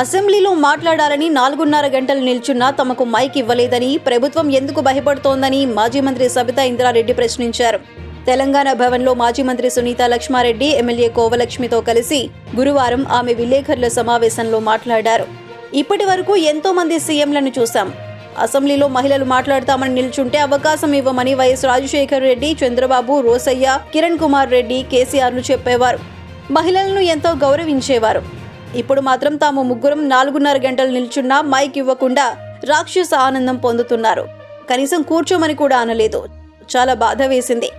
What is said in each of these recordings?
అసెంబ్లీలో మాట్లాడాలని నాలుగున్నర గంటలు నిల్చున్నా తమకు మైక్ ఇవ్వలేదని ప్రభుత్వం ఎందుకు భయపడుతోందని మాజీ మంత్రి సబితా ఇంద్రారెడ్డి ప్రశ్నించారు. తెలంగాణ భవన్లో మాజీ మంత్రి సునీత లక్ష్మారెడ్డి ఎమ్మెల్యే కోవలక్ష్మితో కలిసి గురువారం ఆమె విలేకరుల సమావేశంలో మాట్లాడారు. ఇప్పటి వరకు ఎంతో మంది సీఎంలను చూశాం. అసెంబ్లీలో మహిళలు మాట్లాడతామని నిల్చుంటే అవకాశం ఇవ్వమని వైఎస్ రాజశేఖర్ రెడ్డి చంద్రబాబు రోసయ్య కిరణ్ కుమార్ రెడ్డి కేసీఆర్లు చెప్పేవారు. మహిళలను ఎంతో గౌరవించేవారు. ఇప్పుడు మాత్రం తాము ముగ్గురం నాలుగున్నర గంటలు నిల్చున్నా మైక్ ఇవ్వకుండా రాక్షస ఆనందం పొందుతున్నారు. కనీసం కూర్చోమని కూడా అనలేదు. చాలా బాధ వేసింది.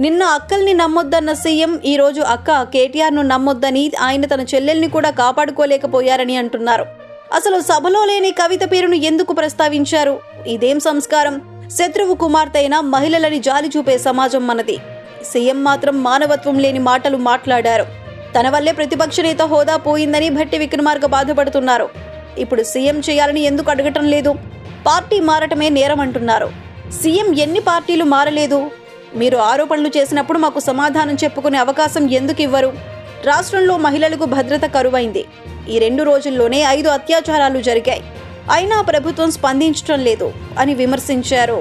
నిన్న అక్కల్ని నమ్మొద్దన్న సీఎం ఈ రోజు అక్క కేటీఆర్ను నమ్మొద్దని ఆయన తన చెల్లెల్ని కూడా కాపాడుకోలేకపోయారని అంటున్నారు. అసలు సభలో లేని కవిత పేరును ఎందుకు ప్రస్తావించారు? ఇదేం సంస్కారం? శత్రువు కుమార్తె అయిన మహిళలని జాలి చూపే సమాజం మనది. సీఎం మాత్రం మానవత్వం లేని మాటలు మాట్లాడారు. తన వల్లే ప్రతిపక్ష నేత హోదా పోయిందని భట్టి విక్రమార్క బాధపడుతున్నారు. ఇప్పుడు సీఎం చేయాలని ఎందుకు అడగటం లేదు? పార్టీ మారటమే నేరం అంటున్నారు. సీఎం ఎన్ని పార్టీలు మారలేదు? మీరు ఆరోపణలు చేసినప్పుడు మాకు సమాధానం చెప్పుకునే అవకాశం ఎందుకు ఇవ్వరు? రాష్ట్రంలో మహిళలకు భద్రత కరువైంది. ఈ రెండు రోజుల్లోనే ఐదు అత్యాచారాలు జరిగాయి. అయినా ప్రభుత్వం స్పందించడం లేదు అని విమర్శించారు.